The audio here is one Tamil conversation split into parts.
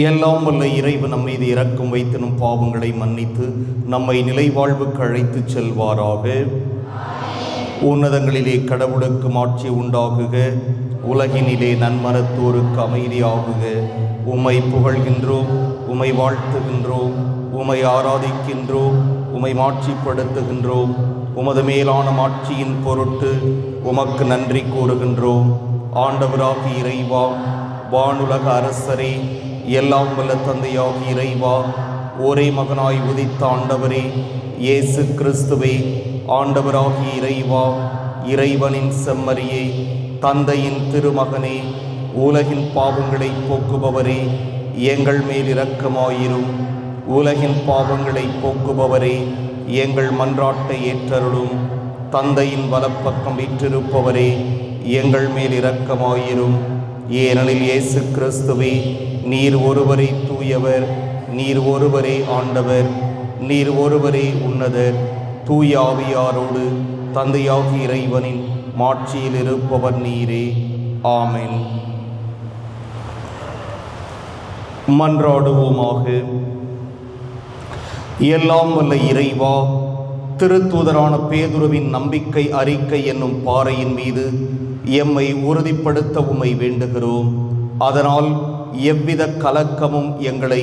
எல்லாம் வல்ல இறைவன் நம் மீது இறக்கும் வைத்து நம் பாவங்களை மன்னித்து நம்மை நிலைவாழ்வுக்கு அழைத்து செல்வாராக. உன்னதங்களிலே கடவுளுக்கு மாட்சி உண்டாகுக. உலகினிலே நன்மனத்தோருக்கு அமைதியாகுக. உம்மை புகழ்கின்றோம் உமை வாழ்த்துகின்றோம் உமை ஆராதிக்கின்றோம் உமை மாட்சிப்படுத்துகின்றோம். உமது மேலான மாட்சியின் பொருட்டு உமக்கு நன்றி கூறுகின்றோம். ஆண்டவராகி இறைவா வானுலக அரசரே எல்லாம் வல்ல தந்தையாகி இறைவா ஒரே மகனாய் உதித்த ஆண்டவரே இயேசு கிறிஸ்துவே ஆண்டவராகி இறைவா இறைவனின் செம்மறியே தந்தையின் திருமகனே உலகின் பாவங்களை போக்குபவரே எங்கள் மேல் இரக்கமாயிரும். உலகின் பாவங்களை போக்குபவரே எங்கள் மன்றாட்டை ஏற்றருளும். தந்தையின் வலப்பக்கம் விற்றிருப்பவரே எங்கள் மேல் இரக்கமாயிரும். ஏனெனில் இயேசு கிறிஸ்துவே நீர் ஒருவரை தூயவர் நீர் ஒருவரே ஆண்டவர் நீர் ஒருவரே உன்னதர். தூய ஆவியாரோடு தந்தையாகி இறைவனின் மாட்சியில் இருப்பவர் நீரே. ஆமென். மன்றாடுவோமாக. எல்லாம் வல்ல இறைவா திருத்தூதரான பேதுருவின் நம்பிக்கை அறிக்கை என்னும் பாறையின் மீது எம்மை உறுதிப்படுத்த உம்மை வேண்டுகிறோம். அதனால் எவ்வித கலக்கமும் எங்களை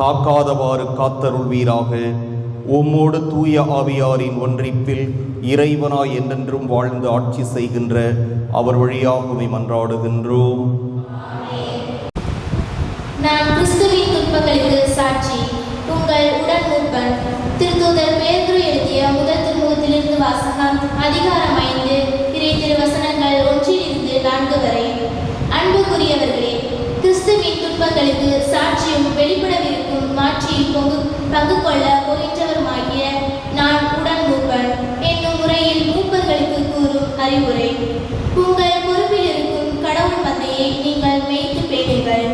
தாக்காதவாறு காத்தருள்வீராக உம்மோடு தூய ஆவியாரின் ஒன்றிப்பில் இறைவனாய் என்றென்றும் வாழ்ந்து ஆட்சி செய்கின்ற அவர் வழியாக உம்மை மன்றாடுகின்றோம். நான் கிறிஸ்துவின் துன்பங்களுக்கு சாட்சி. உங்கள் உடன் மூப்பன் திருத்தூதர் பேதுரு எழுதிய முதல் திருமுகத்திலிருந்து வாசகம் அதிகாரம் ஐந்து. திருவசனங்கள் ஒன்றிலிருந்து நான்கு வரை. அன்புக்குரியவர்களே கிறிஸ்துவின் துன்பங்களுக்கு சாட்சியும் வெளிப்படவிருக்கும் மாட்சியில் பங்கு பங்கு கொள்ள போகின்றவருமாகிய நான் உடன் மூப்பன். என்னும் முறையில் மூப்பர்களுக்கு கூறும் அறிவுரை. உங்கள் பொறுப்பில் இருக்கும் கடவுள் மந்தையை நீங்கள் மேய்த்து பேணுங்கள்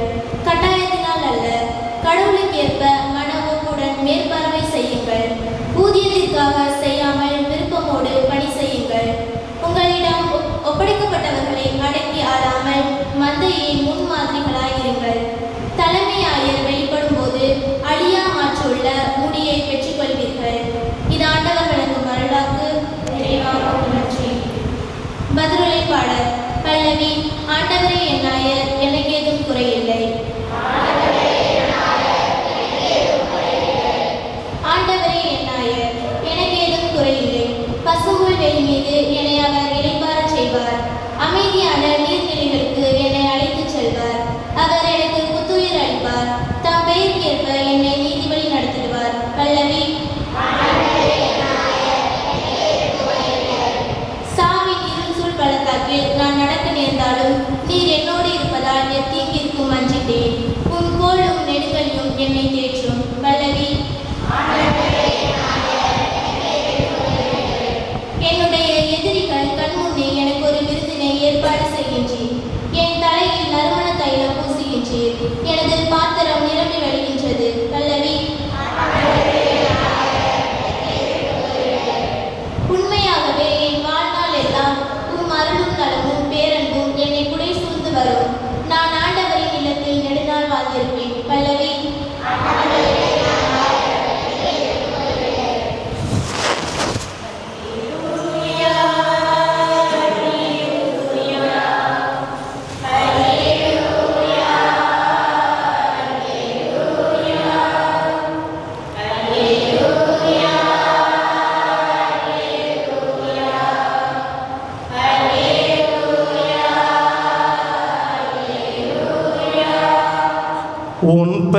ஒப்- அடக்கி ஆளாமல் மந்தையை முன்மாதிரிகளாயிருங்கள். தலைமை தலைமையாயர் வெளிப்படும் போது அழியா மாற்றுள்ள முடியை பெற்றுக்கொள்வீர்கள். இது ஆண்டவர் வழங்கும் அருளாக்கு நிறைவாக உணர்ச்சி பதிலுரை பாடல் பல்லவி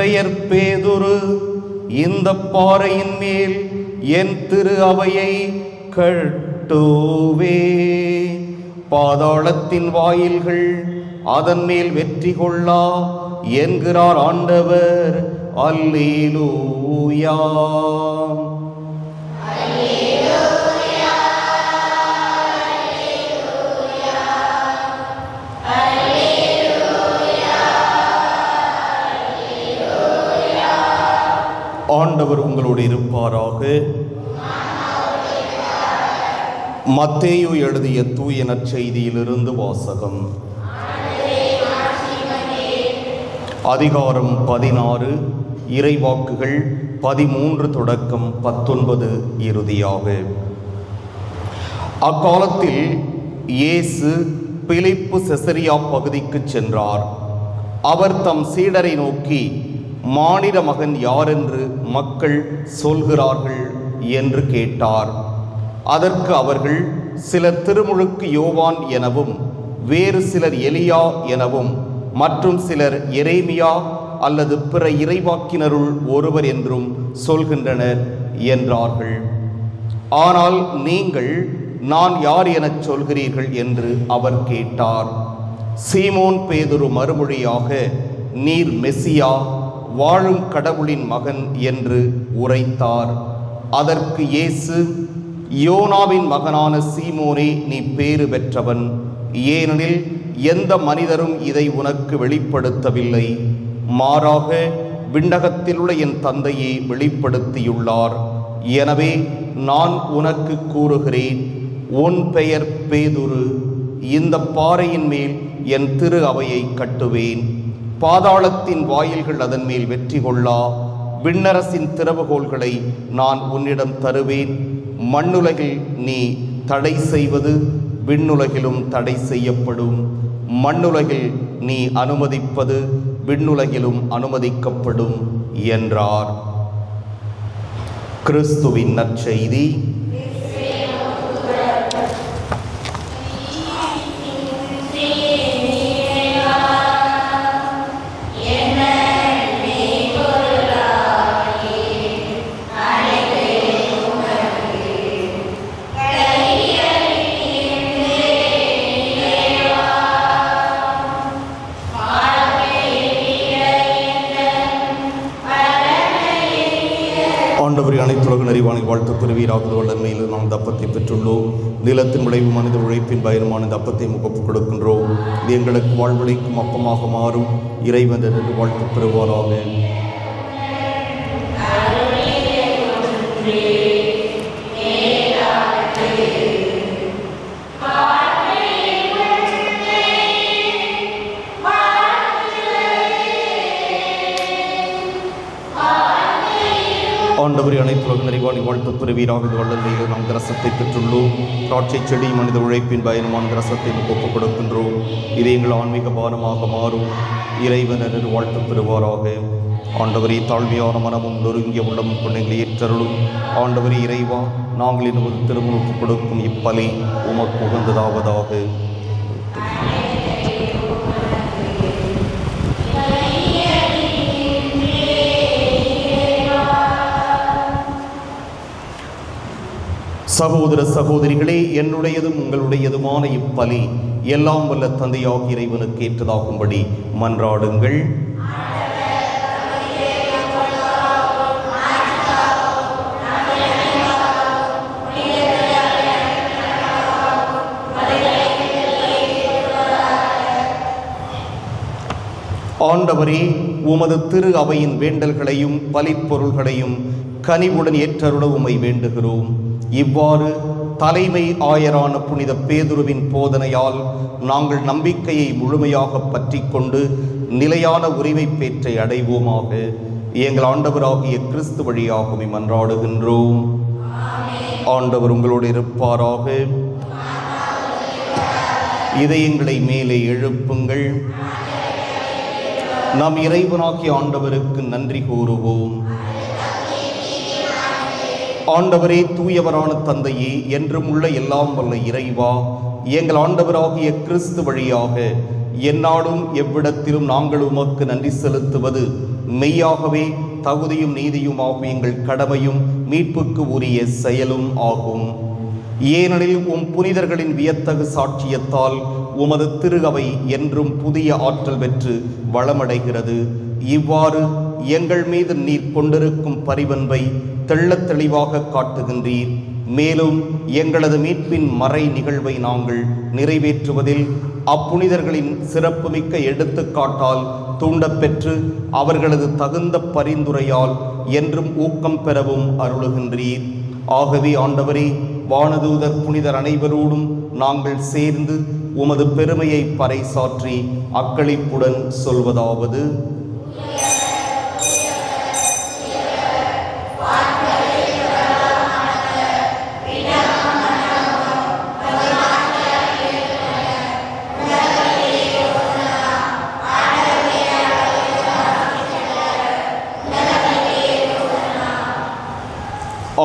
பெயர் பேதுரு. இந்த பாறையின் மேல் என் திரு அவையை கட்டுவே. பாதாளத்தின் வாயில்கள் அதன் மேல் வெற்றி கொள்ளா என்கிறார் ஆண்டவர். அல்லேலூயா. ஆண்டவர் உங்களோடு இருப்பாராக. மத்தேயு எழுதிய தூய நற்செய்தியிலிருந்து வாசகம். அதிகாரம் பதினாறு இறைவாக்குகள் பதிமூன்று தொடக்கம் பத்தொன்பது இறுதியாக. அக்காலத்தில் இயேசு பிலிப்பு செசரியா பகுதிக்கு சென்றார். அவர் தம் சீடரை நோக்கி மாநில மகன் யாரென்று மக்கள் சொல்கிறார்கள் என்று கேட்டார். அதற்கு அவர்கள் சிலர் திருமுழுக்கு யோவான் எனவும் வேறு சிலர் எலியா எனவும் மற்றும் சிலர் எரேமியா அல்லது பிற இறைவாக்கினருள் ஒருவர் என்றும் சொல்கின்றனர் என்றார்கள். ஆனால் நீங்கள் நான் யார் எனச் சொல்கிறீர்கள்? என்று அவர் கேட்டார். சீமோன் பேதுரு மறுமொழியாக நீர் மெசியா வாழும் கடவுளின் மகன் என்று உரைத்தார். அதற்கு இயேசு யோனாவின் மகனான சீமோனே நீ பேறு பெற்றவன். ஏனெனில் எந்த மனிதரும் இதை உனக்கு வெளிப்படுத்தவில்லை. மாறாக விண்ணகத்திலுள்ள என் தந்தையை வெளிப்படுத்தியுள்ளார். எனவே நான் உனக்கு கூறுகிறேன் உன் பெயர் பேதுரு. இந்த பாறையின் மேல் என் திரு அவையை கட்டுவேன். பாதாளத்தின் வாயில்கள் அதன் மேல் வெற்றி கொள்ளா. விண்ணரசின் திறவுகோள்களை நான் உன்னிடம் தருவேன். மண்ணுலகில் நீ தடை செய்வது விண்ணுலகிலும் தடை செய்யப்படும். மண்ணுலகில் நீ அனுமதிப்பது விண்ணுலகிலும் அனுமதிக்கப்படும் என்றார். கிறிஸ்துவின் நற்செய்தி. ஆண்டவரை அனைத்துலக நிறைவானை வாழ்த்து பெறுவீராக வல்லமையில் நாம் இந்த அப்பத்தை பெற்றுள்ளோம். நிலத்தின் விளைவு மனித உழைப்பின் பயணமான இந்த அப்பத்தை முகப்பு கொடுக்கின்றோம். இது எங்களுக்கு வாழ்வழிக்கும் அப்பமாக மாறும். இறைவன் என்று வாழ்த்து பெறுவாராக. ஆண்டவரை அனைத்துலக நிறைவாணி வாழ்த்து பெறுவீராக. வல்லமையில் நாம் கிரசத்தை பெற்றுள்ளோம். திராட்சை செடி மனித உழைப்பின் பயணமான கிரசத்தை ஒப்புக் கொடுக்கின்றோம் இதை எங்கள் ஆன்மீக பானமாக மாறும். இறைவனர் வாழ்த்து பெறுவாராக. ஆண்டவரை தாழ்மையான மனமும் நொறுங்கிய உள்ளமும் கொண்டங்களை ஏற்றருளும். ஆண்டவரி இறைவா நாங்கள் இன்னும் ஒப்புக் கொடுக்கும் இப்பலி உமக்கு உகந்ததாவதாக. சகோதர சகோதரிகளே என்னுடையதும் உங்களுடையதுமான இப்பலி எல்லாம் வல்ல தந்தையாக இறைவனுக்கு ஏற்றதாகும்படி மன்றாடுங்கள். ஆண்டவரே உமது திரு அவையின் வேண்டல்களையும் பலிப்பொருள்களையும் கனிவுடன் ஏற்றருட உமை வேண்டுகிறோம். இவ்வாறு தலைமை ஆயரான புனித பேதுருவின் போதனையால் நாங்கள் நம்பிக்கையை முழுமையாக பற்றிக்கொண்டு நிலையான உரிமை பேற்றை அடைவோமாக. எங்கள் ஆண்டவராகிய கிறிஸ்து வழியாக மன்றாடுகின்றோம் ஆண்டவர் உங்களோடு இருப்பாராக. இதயங்களை மேலே எழுப்புங்கள். நாம் இறைவனாகிய ஆண்டவருக்கு நன்றி கூறுவோம். ஆண்டவரே தூயவரான தந்தையே என்றும் உள்ள எல்லாம் வல்ல இறைவா எங்கள் ஆண்டவராகிய கிறிஸ்து வழியாக எந்நாளும் எவ்விடத்திலும் நாங்கள் உமக்கு நன்றி செலுத்துவது. மெய்யாகவே தகுதியும் நீதியுமாகும் எங்கள் கடமையும் மீட்புக்கு உரிய செயலும் ஆகும். ஏனெனில் உம் புனிதர்களின் வியத்தகு சாட்சியத்தால் உமது திருகவை என்றும் புதிய ஆற்றல் பெற்று வளமடைகிறது. இவ்வாறு எங்கள் மீது நீர் கொண்டிருக்கும் பரிவன்பை தெள்ளத் தெளிவாக காட்டுகின்றீர். மேலும் எங்களது மீட்பின் மறை நிகழ்வை நாங்கள் நிறைவேற்றுவதில் அப்புனிதர்களின் சிறப்புமிக்க எடுத்துக்காட்டால் தூண்டப்பெற்று அவர்களது தகுந்த பரிந்துரையால் என்றும் ஊக்கம் பெறவும் அருளுகின்றீர். ஆகவே ஆண்டவரே வானதூதர் புனிதர் அனைவரோடும் நாங்கள் சேர்ந்து உமது பெருமையை பறைசாற்றி அக்களிப்புடன் சொல்வதாவது.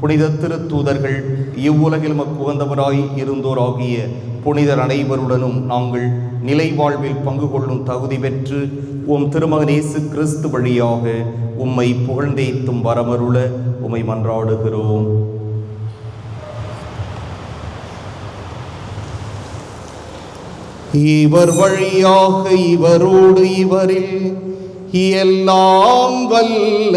புனித திருத்தூதர்கள் இவ்வுலகில் மக்குவந்தவராய் இருந்தோராகிய புனிதர் அனைவருடனும் நாங்கள் நிலை வாழ்வில் பங்கு கொள்ளும் தகுதி பெற்று உம் திருமகனேசு கிறிஸ்து வழியாக உம்மை புகழ்ந்தேத்தும் வரமருள உம்மை மன்றாடுகிறோம். இவர் வழியாக இவரோடு இவரில் எல்லாம் வல்ல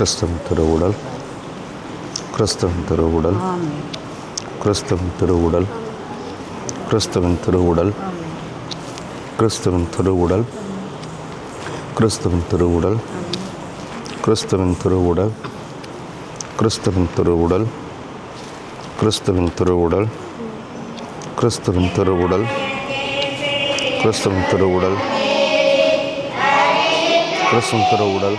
கிறிஸ்தவன் திருவுடல் கிறிஸ்தவன் திருவுடல் கிறிஸ்தவன் திருவுடல் கிறிஸ்தவன் திருவுடல் கிறிஸ்தவன் திருவுடல் கிறிஸ்தவன் திருவுடல் கிறிஸ்தவன் திருவுடல் கிறிஸ்தவன் திருவுடல் கிறிஸ்தவன் திருவுடல் கிறிஸ்தவன் திருவுடல் கிறிஸ்தவன் திருவுடல் கிறிஸ்தவன் திருவுடல்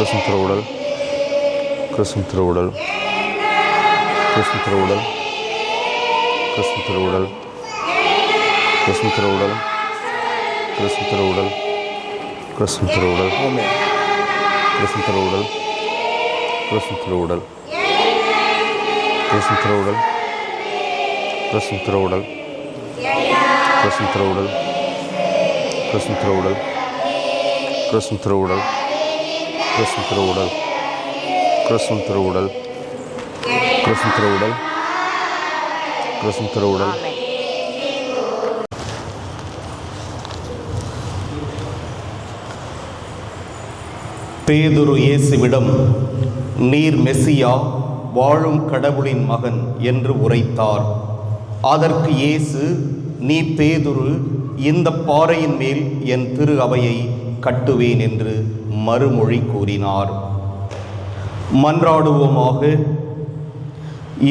கிருஷ்ண திருவுடல் கிருஷ்ண திருவுடல் கிருஷ்ண திருவுடல் கிருஷ்ண திருவுடல் கிருஷ்ண திருவுடல் கிருஷ்ண திருவுடல் கிருஷ்ண திருவுடல் கிருஷ்ண திருவுடல் கிருஷ்ண திருவுடல் கிருஷ்ண திருவுடல் கிருஷ்ண திருவுடல் கிருஷ்ண திருவுடல் கிருஷ்ண திருவுடல் கிருஷ்ண திருவுடல் கிறிஸ்துவ திருவுடல். கிறிஸ்துவ திருவுடல். கிறிஸ்துவ திருவுடல். கிறிஸ்துவ திருவுடல். பேதுரு இயேசுவிடம் நீர் மெசியா வாழும் கடவுளின் மகன் என்று உரைத்தார். அதற்கு இயேசு நீ பேதுரு இந்த பாறையின் மேல் என் திரு அவையை கட்டுவேன் என்று மறுமொழி கூறினார். மன்றாடுவோமாக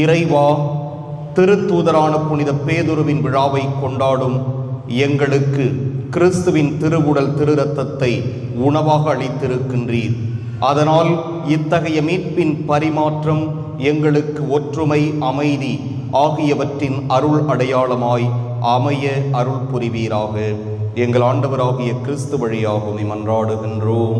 இறைவா திருத்தூதரான புனித பேதுருவின் விழாவை கொண்டாடும் எங்களுக்கு கிறிஸ்துவின் திருவுடல் திருரத்தத்தை உணவாக அளித்திருக்கின்றீர். அதனால் இத்தகைய மீட்பின் பரிமாற்றம் எங்களுக்கு ஒற்றுமை அமைதி ஆகியவற்றின் அருள் அடையாளமாய் அமைய அருள் புரிவீராக. எங்கள் ஆண்டவராகிய கிறிஸ்து வழியாகும் உம்மை மன்றாடுகின்றோம்